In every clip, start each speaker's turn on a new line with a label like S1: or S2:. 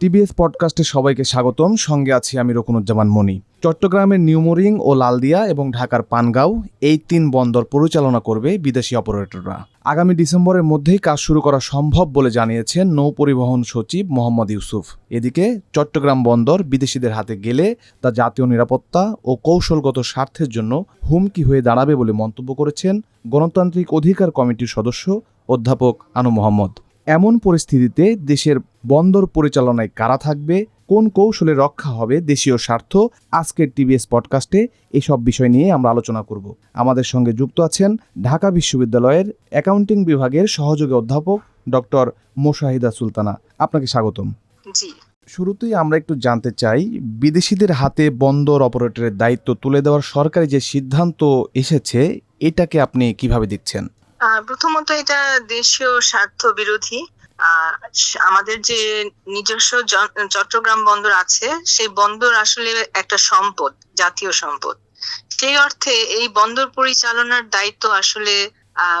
S1: TBS পডকাস্টে সবাইকে স্বাগতম। সঙ্গে আছি আমি রকুনুজ্জামান মনি। চট্টগ্রামের নিউমোরিং ও লালদিয়া এবং ঢাকার পানগাঁও এই তিন বন্দর পরিচালনা করবে বিদেশি অপারেটররা। আগামী ডিসেম্বরের মধ্যেই কাজ শুরু করা সম্ভব বলে জানিয়েছেন নৌ পরিবহন সচিব মোহাম্মদ ইউসুফ। এদিকে চট্টগ্রাম বন্দর বিদেশিদের হাতে গেলে তা জাতীয় নিরাপত্তা ও কৌশলগত স্বার্থের জন্য হুমকি হয়ে দাঁড়াবে বলে মন্তব্য করেছেন গণতান্ত্রিক অধিকার কমিটির সদস্য অধ্যাপক আনু মোহাম্মদ। এমন পরিস্থিতিতে দেশের বন্দর পরিচালনায় কারা থাকবে কোন কৌশলে রক্ষা হবে দেশীয় স্বার্থ আজকের টিভিএস পডকাস্টে এসব বিষয় নিয়ে আমরা আলোচনা করব। আমাদের সঙ্গে যুক্ত আছেন ঢাকা বিশ্ববিদ্যালয়ের অ্যাকাউন্টিং বিভাগের সহযোগী অধ্যাপক ডক্টর মোশাহিদা সুলতানা। আপনাকে স্বাগতম।
S2: জি।
S1: শুরুতেই আমরা একটু জানতে চাই বিদেশিদের হাতে বন্দর অপারেটরের দায়িত্ব তুলে দেওয়ার সরকারি যে সিদ্ধান্ত এসেছে এটাকে আপনি কীভাবে দেখছেন?
S2: প্রথমত এটা দেশীয় স্বার্থ বিরোধী। আমাদের যে নিজস্ব চট্টগ্রাম বন্দর আছে, সেই বন্দর আসলে একটা সম্পদ, জাতীয় সম্পদ। সেই অর্থে এই বন্দর পরিচালনার দায়িত্ব আসলে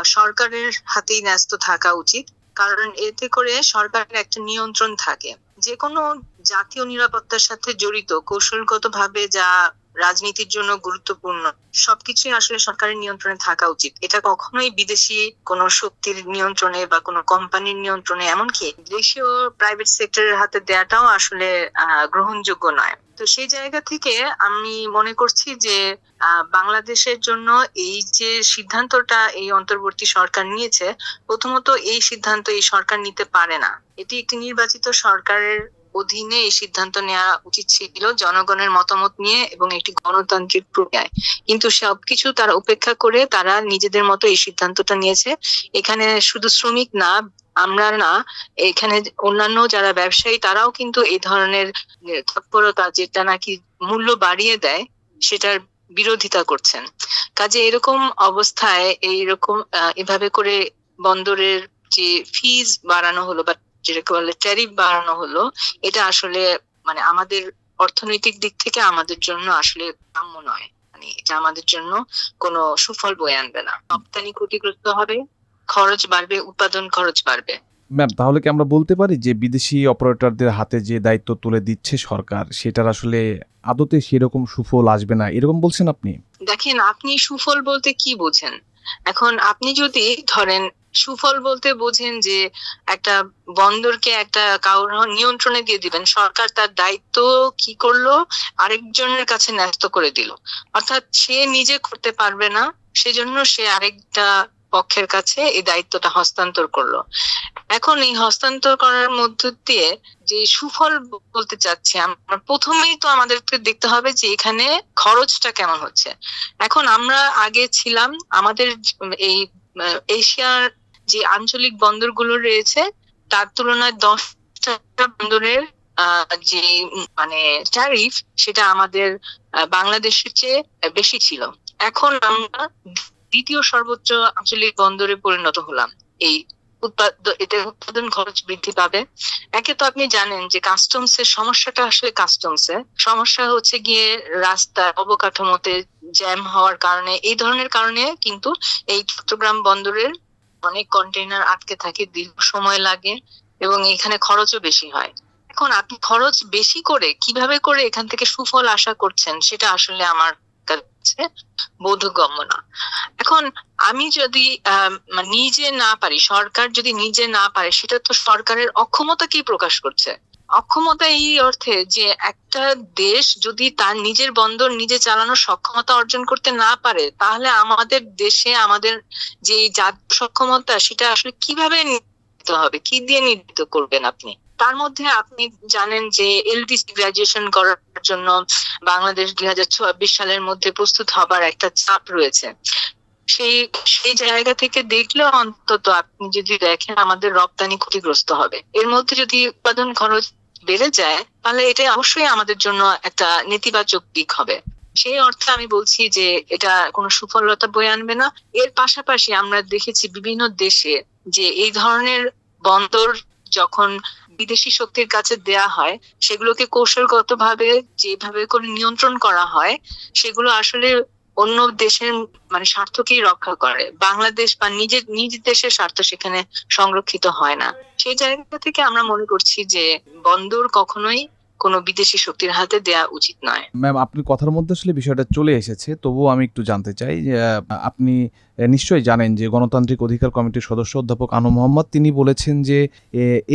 S2: সরকারের হাতেই ন্যস্ত থাকা উচিত। কারণ এতে করে সরকারের একটা নিয়ন্ত্রণ থাকে। যে কোনো জাতীয় নিরাপত্তার সাথে জড়িত, কৌশলগতভাবে যা রাজনীতির জন্য গুরুত্বপূর্ণ। সবকিছুই আসলে সরকারের নিয়ন্ত্রণে থাকা উচিত। এটা কখনোই বিদেশি কোনো শক্তির নিয়ন্ত্রণে বা কোনো কোম্পানির নিয়ন্ত্রণে, এমনকি দেশীয় প্রাইভেট সেক্টরের হাতে দেওয়াটাও আসলে গ্রহণযোগ্য নয়। তো সেই জায়গা থেকে আমি মনে করছি যে বাংলাদেশের জন্য এই যে সিদ্ধান্তটা এই অন্তর্বর্তী সরকার নিয়েছে, প্রথমত এই সিদ্ধান্ত এই সরকার নিতে পারে না। এটি একটি নির্বাচিত সরকারের অধীনে এই সিদ্ধান্ত নেওয়া উচিত ছিল জনগণের মতামত নিয়ে এবং একটি গণতান্ত্রিক প্রক্রিয়ায়। কিন্তু সবকিছু তারা উপেক্ষা করে তারা নিজেদের মতো এই সিদ্ধান্তটা নিয়েছে। এখানে শুধু শ্রমিক না, আমরা না, এখানে অন্যান্য যারা ব্যবসায়ী তারাও কিন্তু এই ধরনের তৎপরতা যেটা নাকি মূল্য বাড়িয়ে দেয়, সেটার বিরোধিতা করছেন। কাজে এরকম অবস্থায়, এইরকম এভাবে করে বন্দরের যে ফিজ বাড়ানো হলো বা যেটাকে বলে ট্যারিফ বাড়ানো হলো এটা আসলে মানে আমাদের অর্থনৈতিক দিক থেকে আমাদের জন্য আসলে কাম্য নয়। মানে এটা আমাদের জন্য কোনো সুফল বয়ে আনবে না। রপ্তানি ক্ষতিগ্রস্ত হবে খরচ বাড়বে উৎপাদন খরচ বাড়বে।
S1: ম্যাম তাহলে কি আমরা বলতে পারি যে বিদেশি অপারেটরদের হাতে যে দায়িত্ব তুলে দিচ্ছে সরকার সেটার আসলে আদতে সেরকম সুফল আসবে না? এরকম বলছেন আপনি?
S2: দেখেন আপনি সুফল বলতে কি বোঝেন? এখন আপনি যদি ধরেন সুফল বলতে বোঝেন যে একটা বন্দরকে একটা কারোর নিয়ন্ত্রণে দিয়ে দিবেন। সরকার তার দায়িত্ব কি করল? আরেকজনের কাছে ন্যস্ত করে দিল। অর্থাৎ সে নিজে করতে পারবে না, সেজন্য সে আরেকটা পক্ষের কাছে এই দায়িত্বটা হস্তান্তর করল। এখন এই হস্তান্তর করার মধ্য দিয়ে যে সুফল বলতে চাচ্ছি, আমরা প্রথমেই তো আমাদেরকে দেখতে হবে যে এখানে খরচটা কেমন হচ্ছে। এখন আমরা আগে ছিলাম, আমাদের এই এশিয়ার যে আঞ্চলিক বন্দরগুলো রয়েছে, তার তুলনায় দশটা বন্দরের যে মানে ট্যারিফ সেটা আমাদের বাংলাদেশের চেয়ে বেশি ছিল। এখন আমরা দ্বিতীয় সর্বোচ্চ আঞ্চলিক বন্দরে পরিণত হলাম। এই উৎপাদন এতে উৎপাদন খরচ বৃদ্ধি পাবে। একে তো আপনি জানেন যে কাস্টমস এর সমস্যাটা আসলে কাস্টমস এর সমস্যা হচ্ছে গিয়ে রাস্তা অবকাঠামোতে জ্যাম হওয়ার কারণে, এই ধরনের কারণে কিন্তু এই চট্টগ্রাম বন্দরের অনেক কন্টেইনার আটকে থাকে, দীর্ঘ সময় লাগে এবং এখানে খরচও বেশি হয়। এখন আপনি খরচ বেশি করে কীভাবে করে এখান থেকে সুফল আশা করছেন সেটা আসলে আমার কাছে বোধগম্য না। এখন আমি যদি মানে নিজে না পারি, সরকার যদি নিজে না পারে, সেটা তো সরকারের অক্ষমতাকেই প্রকাশ করছে। অক্ষমতা এই অর্থে যে একটা দেশ যদি তার নিজের বন্দর নিজে চালানোর সক্ষমতা অর্জন করতে না পারে, তাহলে আমাদের দেশে আমাদের যে জাত সক্ষমতা সেটা আসলে কীভাবে নিতে হবে? কি দিয়ে নির্ধারিত করবেন আপনি? তার মধ্যে আপনি জানেন যে এলডিসি গ্রাজুয়েশন করার জন্য বাংলাদেশ দুই হাজার চব্বিশ সালের মধ্যে প্রস্তুত হবার একটা চাপ রয়েছে। সেই সেই জায়গা থেকে দেখলেও অন্তত আপনি যদি দেখেন আমাদের রপ্তানি ক্ষতিগ্রস্ত হবে। এর মধ্যে যদি উৎপাদন খরচ বেড়ে যায়, তাহলে এটা অবশ্যই আমাদের জন্য একটা নেতিবাচক দিক হবে। সেই অর্থে আমি বলছি যে এটা কোনো সুফলতা বয়ে আনবে না। এর পাশাপাশি আমরা দেখেছি বিভিন্ন দেশে যে এই ধরনের বন্দর যখন বিদেশি শক্তির কাছে দেয়া হয়, সেগুলোকে কৌশলগতভাবে যেভাবে করে নিয়ন্ত্রণ করা হয়, সেগুলো আসলে অন্য দেশের মানে স্বার্থকেই রক্ষা করে। বাংলাদেশ বা নিজের, নিজ দেশের স্বার্থ সেখানে সংরক্ষিত হয় না। সেই জায়গা থেকে আমরা মনে করছি যে বন্দর কখনোই কোনো বিদেশি শক্তির হাতে দেয়া উচিত নয়।
S1: ম্যাম আপনি কথার মধ্যে আসলে বিষয়টা চলে এসেছে, তবুও আমি একটু জানতে চাই যে আপনি নিশ্চয়ই জানেন যে গণতান্ত্রিক অধিকার কমিটির সদস্য অধ্যাপক আনু মোহাম্মদ, তিনি বলেছেন যে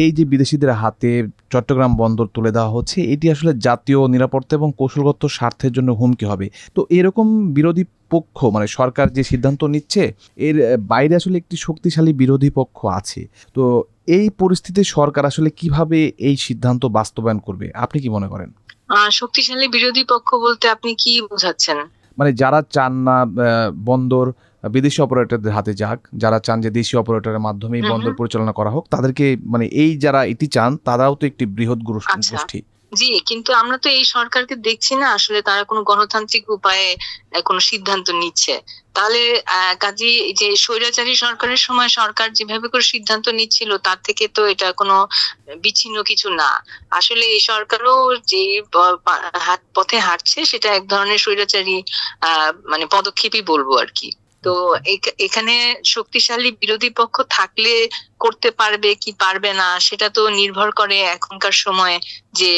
S1: এই যে বিদেশিদের হাতে চট্টগ্রাম বন্দর তুলে দেওয়া হচ্ছে, এটি আসলে জাতীয় নিরাপত্তা এবং কৌশলগত স্বার্থের জন্য হুমকি হবে। তো এরকম বিরোধী পক্ষ মানে সরকার যে সিদ্ধান্ত নিচ্ছে এর বাইরে আসলে একটি শক্তিশালী বিরোধী পক্ষ আছে। তো এই পরিস্থিতিতে সরকার আসলে কীভাবে এই সিদ্ধান্ত বাস্তবায়ন করবে? আপনি কি মনে করেন?
S2: শক্তিশালী বিরোধী পক্ষ বলতে আপনি কি বোঝাচ্ছেন?
S1: মানে যারা চান না বন্দর বিদেশি অপারেটরদের হাতে যাক যারা চান যে দেশীয় অপারেটরের মাধ্যমেই বন্দর পরিচালনা করা হোক তাদেরকে মানে এই যারা এটি চান তারাও তো একটি বৃহৎ
S2: আচ্ছা।
S1: গোষ্ঠী।
S2: জি, কিন্তু আমরা তো এই সরকারকে দেখছি না আসলে তারা কোনো গণতান্ত্রিক উপায়ে কোনো সিদ্ধান্ত নিচ্ছে। তাহলে কাজী যে স্বৈরাচারী সরকারের সময় সরকার যেভাবে করে সিদ্ধান্ত নিচ্ছিল, তার থেকে তো এটা কোনো বিচ্ছিন্ন কিছু না। আসলে এই সরকারও যে পথে হাঁটছে, সেটা এক ধরনের স্বৈরাচারী মানে পদক্ষেপই বলব আর কি। তো এখ- এখানে শক্তিশালী বিরোধী পক্ষ থাকলে করতে পারবে কি পারবে না, সেটা তো নির্ভর করে এখনকার সময়ে যে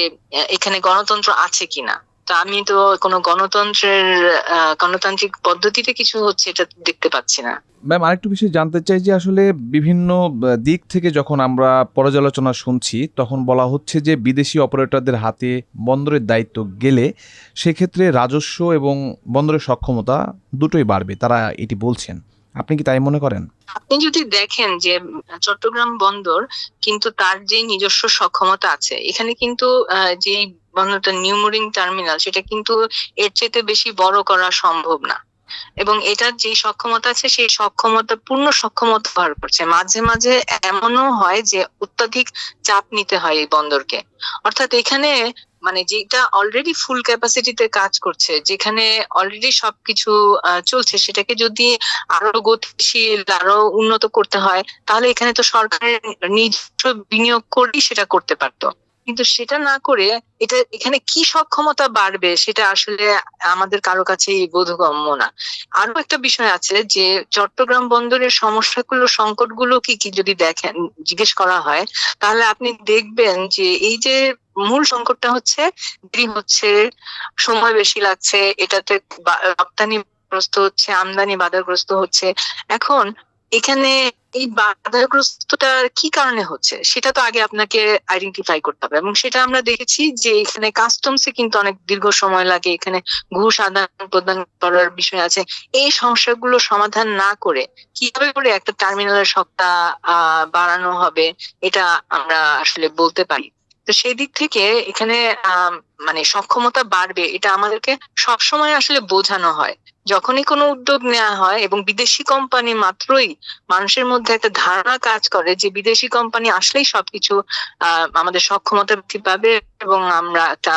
S2: এখানে গণতন্ত্র আছে কিনা। তো আমি তো কোনো গণতন্ত্রের গণতান্ত্রিক পদ্ধতিতে কিছু হচ্ছে এটা দেখতে পাচ্ছি না।
S1: ম্যাম, আরেকটু বিষয় জানতে চাই যে আসলে বিভিন্ন দিক থেকে যখন আমরা পর্যালোচনা শুনছি, তখন বলা হচ্ছে যে বিদেশি অপারেটরদের হাতে বন্দরের দায়িত্ব গেলে সেক্ষেত্রে রাজস্ব এবং বন্দরের সক্ষমতা দুটোই বাড়বে। তারা এটি বলছেন। আপনি কি তাই মনে করেন?
S2: আপনি যদি দেখেন যে, চট্টগ্রাম বন্দর কিন্তু তার যে নিজস্ব সক্ষমতা আছে, এখানে কিন্তু যে বন্দরটা নিউমোরিং টার্মিনাল, সেটা কিন্তু এর চেয়ে বেশি বড় করা সম্ভব না। এবং এটার যে সক্ষমতা আছে, সেই সক্ষমতা, পূর্ণ সক্ষমতা ব্যবহার করছে। মাঝে মাঝে এমনও হয় যে অত্যাধিক চাপ নিতে হয় এই বন্দরকে। অর্থাৎ এখানে মানে যেটা অলরেডি ফুল ক্যাপাসিটিতে কাজ করছে, যেখানে অলরেডি সবকিছু চলছে, সেটাকে যদি আরও গতিশীল, আরও উন্নত করতে হয়, তাহলে এখানে তো সরকারের নিজস্ব বিনিয়োগ করেই সেটা করতে পারতো। কিন্তু সেটা না করে এটা এখানে কি সক্ষমতা বাড়বে সেটা আসলে আমাদের কারও কাছে বোধগম্য না। আরও একটা বিষয় আছে যে চট্টগ্রাম বন্দরের সমস্যাগুলো, সংকটগুলো কি কি যদি দেখেন, জিজ্ঞেস করা হয়, তাহলে আপনি দেখবেন যে এই যে মূল সংকটটা হচ্ছে, দেরি হচ্ছে, সময় বেশি লাগছে, এটাতে বা- রপ্তানিগ্রস্ত হচ্ছে, আমদানি বাধাগ্রস্ত হচ্ছে। এখন এখানে এই বাধাগ্রস্তটা কি কারণে হচ্ছে? সেটা তো আগে আপনাকে আইডেন্টিফাই করতে হবে। এবং সেটা আমরা দেখেছি যে এখানে কাস্টমসে কিন্তু অনেক দীর্ঘ সময় লাগে। এখানে ঘুষ আদান প্রদান করার বিষয় আছে। এই সমস্যাগুলো সমাধান না করে কীভাবে করে একটা টার্মিনালের সত্তা বাড়ানো হবে এটা আমরা আসলে বলতে পারি। তো সেই দিক থেকে এখানে মানে সক্ষমতা বাড়বে এটা আমাদেরকে সবসময় আসলে বোঝানো হয়। যখনই কোনো উদ্যোগ নেওয়া হয় এবং বিদেশি কোম্পানি মাত্রই মানুষের মধ্যে একটা ধারণা কাজ করে যে বিদেশি কোম্পানি আসলেই সবকিছু আমাদের সক্ষমতা বৃদ্ধি পাবে এবং আমরা একটা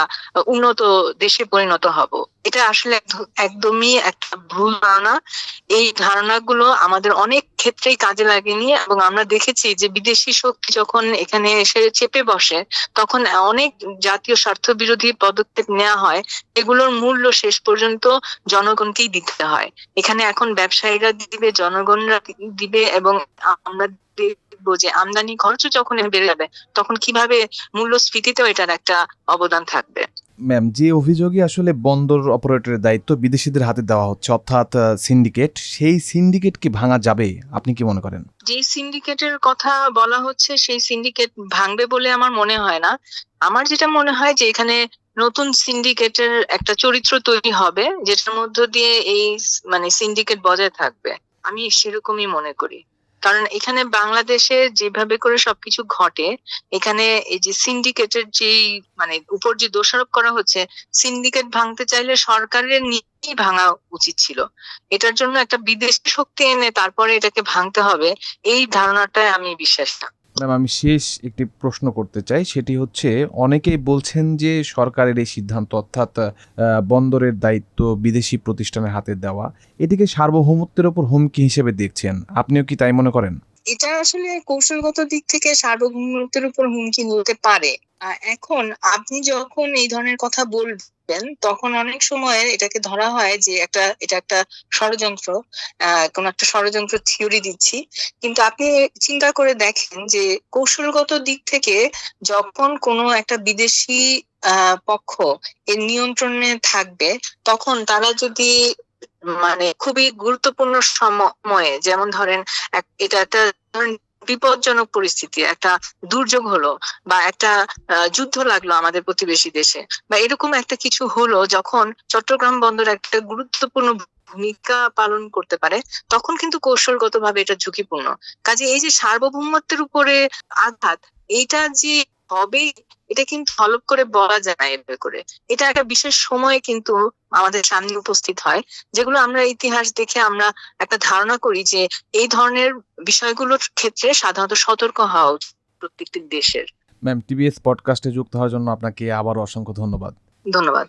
S2: উন্নত দেশে পরিণত হব। এটা আসলে এক- একদমই একটা ভুল ধারণা। এই ধারণাগুলো আমাদের অনেক ক্ষেত্রেই কাজে লাগেনি এবং আমরা দেখেছি যে বিদেশি শক্তি যখন এখানে এসে চেপে বসে, তখন অনেক জাতীয় স্বার্থ বিরোধী পদক্ষেপ নেওয়া হয়। এগুলোর মূল্য শেষ পর্যন্ত জনগণকেই দিতে হয়। এখানে এখন ব্যবসায়ীরা দিবে, জনগণরা দিবে এবং আমরা দেখব যে আমদানি খরচও যখন বেড়ে যাবে, তখন কীভাবে মূল্যস্ফীতিতেও এটার একটা অবদান থাকবে।
S1: ম্যাম যে অভিযোগে আসলে বন্দর অপারেটরের দায়িত্ব বিদেশিদের হাতে দেওয়া হচ্ছে, অর্থাৎ সিন্ডিকেট সেই সিন্ডিকেট কি ভাঙা যাবে? আপনি কি মনে করেন?
S2: যে সিন্ডিকেটের কথা বলা হচ্ছে, সেই সিন্ডিকেট ভাঙবে বলে আমার মনে হয় না। আমার যেটা মনে হয় যে এখানে নতুন সিন্ডিকেটের একটা চরিত্র তৈরি হবে, যেটার মধ্য দিয়ে এই মানে সিন্ডিকেট বজায় থাকবে। আমি সেরকমই মনে করি। কারণ এখানে বাংলাদেশে যেভাবে করে সবকিছু ঘটে, এখানে এই যে সিন্ডিকেটের যেই মানে উপর যে দোষারোপ করা হচ্ছে সিন্ডিকেট ভাঙতে চাইলে সরকারের নিজেই ভাঙা উচিত ছিল। এটার জন্য একটা বিদেশি শক্তি এনে তারপরে এটাকে ভাঙতে হবে, এই ধারণাটায় আমি বিশ্বাস না।
S1: ম্যাম, আমি শেষ একটি প্রশ্ন করতে চাই। সেটি হচ্ছে, অনেকেই বলছেন যে সরকারের এই সিদ্ধান্ত অর্থাৎ বন্দরের দায়িত্ব বিদেশি প্রতিষ্ঠানের হাতে দেওয়া, এটিকে সার্বভৌমত্বের ওপর হুমকি হিসেবে দেখছেন। আপনিও কি তাই মনে করেন?
S2: এটা আসলে কৌশলগত দিক থেকে সার্বভৌমত্বের উপর হুমকি হতে পারে। এখন আপনি যখন এই ধরনের কথা বলবেন, তখন অনেক সময় এটাকে ধরা হয় যে একটা, এটা একটা ষড়যন্ত্র কোন একটা ষড়যন্ত্র থিওরি দিচ্ছি। কিন্তু আপনি চিন্তা করে দেখেন যে কৌশলগত দিক থেকে যখন কোনো একটা বিদেশি পক্ষ এর নিয়ন্ত্রণে থাকবে, তখন তারা যদি মানে খুবই গুরুত্বপূর্ণ সময়ে, যেমন ধরেন এটা একটা বিপজ্জনক পরিস্থিতি, একটা দুর্যোগ হলো বা একটা যুদ্ধ লাগল আমাদের প্রতিবেশী দেশে বা এরকম একটা কিছু হলো যখন চট্টগ্রাম বন্দর একটা গুরুত্বপূর্ণ ভূমিকা পালন করতে পারে, তখন কিন্তু কৌশলগতভাবে এটা ঝুঁকিপূর্ণ। কাজে এই যে সার্বভৌমত্বের উপরে আঘাত, এইটা যে হবে এটা কিন্তু হলপ করে বলা যায় না এভাবে করে। এটা একটা বিশেষ সময়ে কিন্তু আমাদের সামনে উপস্থিত হয় যেগুলো আমরা ইতিহাস দেখে আমরা একটা ধারণা করি যে এই ধরনের বিষয়গুলোর ক্ষেত্রে সাধারণত সতর্ক হওয়া উচিত প্রত্যেকটি দেশের।
S1: ম্যাম টিভিএস পডকাস্টে যুক্ত হওয়ার জন্য আপনাকে আবার অসংখ্য ধন্যবাদ।
S2: ধন্যবাদ।